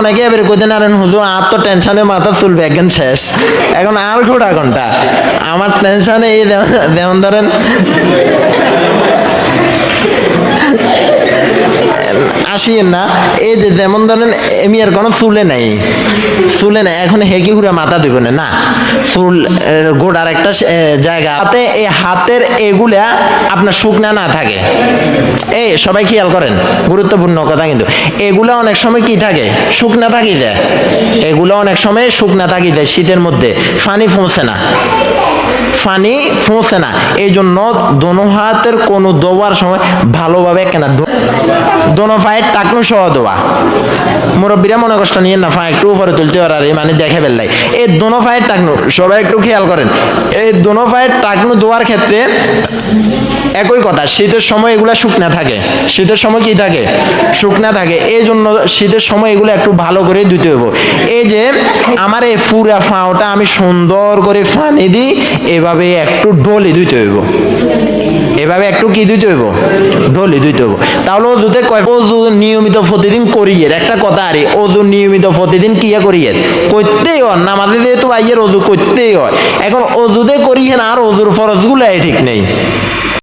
অনেকে এবারে কইতে নারেন হুজুর, আর তো টেনশনে মাথা চুলবে, একদিন শেষ। এখন আর ঘোড়া ঘণ্টা। আমার টেনশনে এই যেমন ধরেন আসিয়েন না, এই যে যেমন ধরেন এমি আর কোনো চুলে নাই চুলে নাই, এখন হেকি হুড়ে মাথা দিব না চুল গোড়ার একটা জায়গা। হাতে, এই হাতের এগুলা আপনার শুকনা না থাকে। এই, সবাই খেয়াল করেন, গুরুত্বপূর্ণ কথা কিন্তু। এগুলা অনেক সময় কি থাকে? শুকনা থাকি যায়। এগুলো অনেক সময় শুকনা থাকি যায় শীতের মধ্যে। ফানি পৌঁছে না। ফানি পৌঁছে না। এই জন্য দোনো হাতের কোনো দোয়ার সময় ভালোভাবে কেনা দোনো পায়ের টাকনু সহ দোয়া। মুরব্বীরা মনে কষ্ট নিয়ে না ফা একটু উপরে তুলতে পারে মানে দেখে বেল্লাই এই দোনো পায়ের টাকনু সবাই একটু খেয়াল করেন। এই দোনো পায়ের টাকনু দোয়ার ক্ষেত্রে একই কথা, শীতের সময় এগুলা শুকনা থাকে। শীতের সময় কি থাকে? শুকনা থাকে। এই জন্য শীতের সময় এগুলো একটু ভালো করে ধুতে হইব। এই যে আমার এই পুরা ফাওটা আমি সুন্দর করে ফানি দিই, এভাবে একটু ডলি ধুতে হইব। এভাবে একটু কি দিতে হইব? ঢলি দিতে হইব। তাহলে অজুতে কয় অজু নিয়মিত প্রতিদিন করিয়ে একটা কথা আরে অজু নিয়মিত প্রতিদিন কি করিয়ে করতেই হয়, নামাজে যেহেতু ভাইয়ের অজু করতেই হয়। এখন অজুতে করিয়েন আর অজুর ফরজগুলো ঠিক নেই।